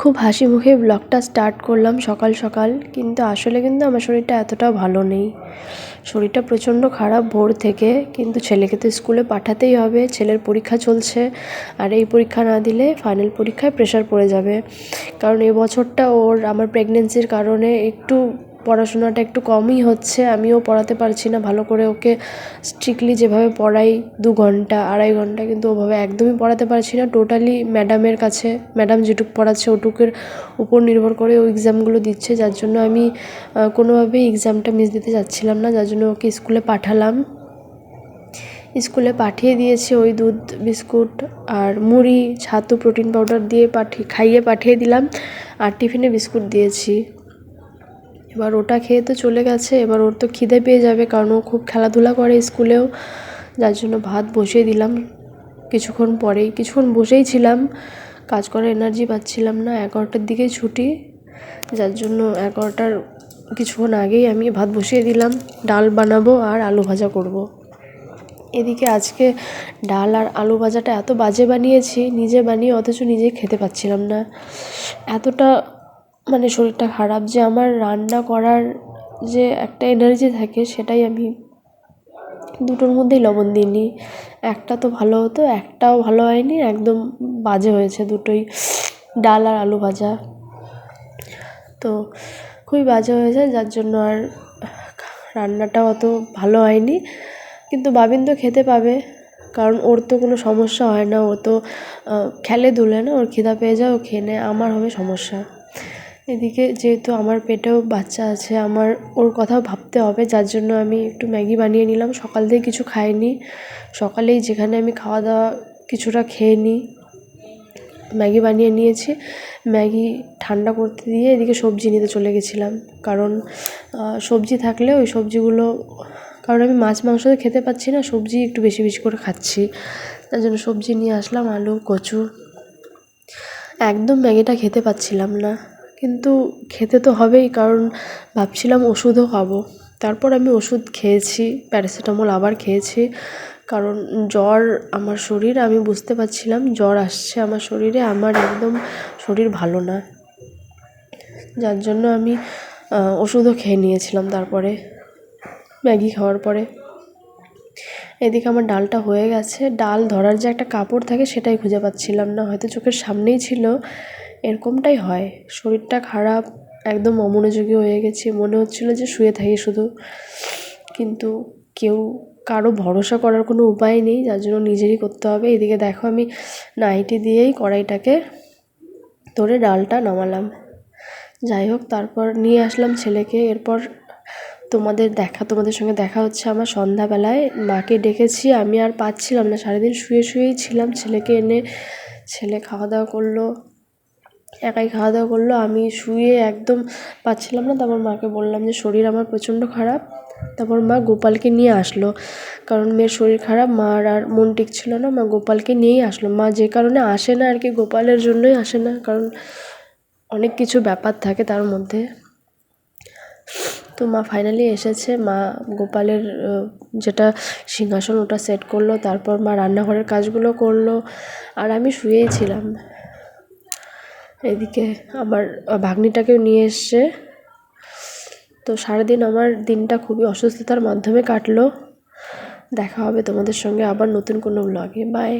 খুব হাসি মুখে ব্লগটা স্টার্ট করলাম সকাল সকাল। কিন্তু আসলে কিন্তু আমার শরীরটা এতটাও ভালো নেই। শরীরটা প্রচণ্ড খারাপ ভোর থেকে। কিন্তু ছেলেকে তো স্কুলে পাঠাতেই হবে, ছেলের পরীক্ষা চলছে। আর এই পরীক্ষা না দিলে ফাইনাল পরীক্ষায় প্রেশার পড়ে যাবে। কারণ এ বছরটা ওর আমার প্রেগনেন্সির কারণে একটু পড়াশোনাটা একটু কমই হচ্ছে, আমিও পড়াতে পারছি না, ভালো করে ওকে স্ট্রিক্টলি যেভাবে পড়াই দু ঘণ্টা, আড়াই ঘণ্টা কিন্তু ওভাবে একদমই পড়াতে পারছি না। টোটালি ম্যাডামের কাছে ম্যাডাম যেটুকু পড়াচ্ছে ওটুকের উপর নির্ভর করে ও এক্সামগুলো দিচ্ছে, যার জন্য আমি কোনোভাবেই এক্সামটা মিস দিতে যাচ্ছিলাম না, যার জন্য ওকে স্কুলে পাঠালাম। স্কুলে পাঠিয়ে দিয়েছি ওই দুধ, বিস্কুট আর মুড়ি, ছাতু প্রোটিন পাউডার দিয়ে পাঠিয়ে, খাইয়ে পাঠিয়ে দিলাম আর টিফিনে বিস্কুট দিয়েছি। এবার ওটা খেয়ে তো চলে গেছে, এবার ওর তো খিদে পেয়ে যাবে কারণ ও খুব খেলাধুলা করে স্কুলেও, যার জন্য ভাত বসিয়ে দিলাম। কিছুক্ষণ পরেই, কিছুক্ষণ বসেই ছিলাম, কাজ করার এনার্জি পাচ্ছিলাম না, এগারোটার দিকেই ছুটি। যার জন্য এগারোটার কিছুক্ষণ আগেই আমি ভাত বসিয়ে দিলাম, ডাল বানাবো আর আলু ভাজা করব। এদিকে আজকে ডাল আর আলু ভাজাটা এত বাজে বানিয়েছি, নিজে বানিয়ে অথচ নিজে খেতে পাচ্ছিলাম না। এতটা মানে শরীরটা খারাপ যে আমার রান্না করার যে একটা এনার্জি থাকে সেটাই আমি দুটোর মধ্যেই লবণ দিইনি একটা তো ভালো হতো, একটাও ভালো হয়নি, একদম বাজে হয়েছে দুটোই, ডাল আর আলু ভাজা। তো খুবই বাজে হয়েছে, যার জন্য আর রান্নাটাও অত ভালো হয়নি। কিন্তু বাবিন তো খেতে পাবে, কারণ ওর তো কোনো সমস্যা হয় না, ও তো খেলে দুলে না, ওর খিদা পেয়ে যায়, ও খেয়ে নেয় আমার হবে সমস্যা। এদিকে যেহেতু আমার পেটেও বাচ্চা আছে, আমার ওর কথাও ভাবতে হবে, যার জন্য আমি একটু ম্যাগি বানিয়ে নিলাম। সকাল থেকে কিছু খাইনি। সকালেই যেখানে আমি খাওয়া দাওয়া কিছুটা খেয়ে নিই। ম্যাগি বানিয়ে নিয়েছি। ম্যাগি ঠান্ডা করতে দিয়ে এদিকে সবজি নিতে চলে গেছিলাম। কারণ সবজি থাকলে ওই সবজিগুলো, কারণ আমি মাছ মাংস তো খেতে পাচ্ছি না, সবজি একটু বেশি বেশি করে খাচ্ছি। তার জন্য সবজি নিয়ে আসলাম, আলু, কচু। একদম ম্যাগিটা খেতে পাচ্ছিলাম না। কিন্তু খেতে তো হবেই, কারণ ভাবছিলাম ওষুধও খাব। তারপর আমি ওষুধ খেয়েছি, প্যারাসিটামল আবার খেয়েছি, কারণ জ্বর আমার শরীর, আমি বুঝতে পারছিলাম জ্বর আসছে আমার শরীরে, আমার একদম শরীর ভালো না। যার জন্য আমি ওষুধও খেয়ে নিয়েছিলাম তারপরে, ম্যাগি খাওয়ার পরে। এদিকে আমার ডালটা হয়ে গেছে, ডাল ধরার যে একটা কাপড় থাকে সেটাই খুঁজে পাচ্ছিলাম না, হয়তো চোখের সামনেই ছিল। এরকমটাই হয়। শরীরটা খারাপ, একদম অমনোযোগী হয়ে গেছি। মনে হচ্ছিল যে শুয়ে থাকি শুধু। কিন্তু কেউ কারও ভরসা করার কোনো উপায় নেই, যার জন্য নিজেরই করতে হবে। এদিকে দেখো আমি নাইটি দিয়েই কড়াইটাকে ধরে ডালটা নামালাম। যাই হোক, তারপর নিয়ে আসলাম ছেলেকে। এরপর তোমাদের দেখা, তোমাদের সঙ্গে দেখা হচ্ছে আমার সন্ধ্যাবেলায়। মাকে ডেকেছি, আমি আর পাচ্ছিলাম না। সারাদিন শুয়ে শুয়েই ছিলাম। ছেলেকে এনে ছেলে খাওয়া দাওয়া করল। একাই খাওয়া দাওয়া করল। আমি শুয়ে একদম পাচ্ছিলাম না। তারপর মাকে বললাম যে, শরীর আমার প্রচণ্ড খারাপ। তারপর মা গোপালকে নিয়ে আসলো। কারণ মেয়ের শরীর খারাপ, মার আর মন টিকছিল না। মা গোপালকে নিয়েই আসলো। মা যে কারণে আসে না আর কি, গোপালের জন্যই আসে না। কারণ অনেক কিছু ব্যাপার থাকে তার মধ্যে। তো মা ফাইনালি এসেছে। মা গোপালের যেটা সিংহাসন ওটা সেট করল। তারপর মা রান্নাঘরের কাজগুলো করল। আর আমি শুয়েই ছিলাম। এদিকে আমার ভাগ্নিটাকেও নিয়ে এসছে। তো সারাদিন আমার দিনটা খুবই অসুস্থতার মাধ্যমে কাটলো। দেখা হবে তোমাদের সঙ্গে আবার নতুন কোনো ব্লগে বাই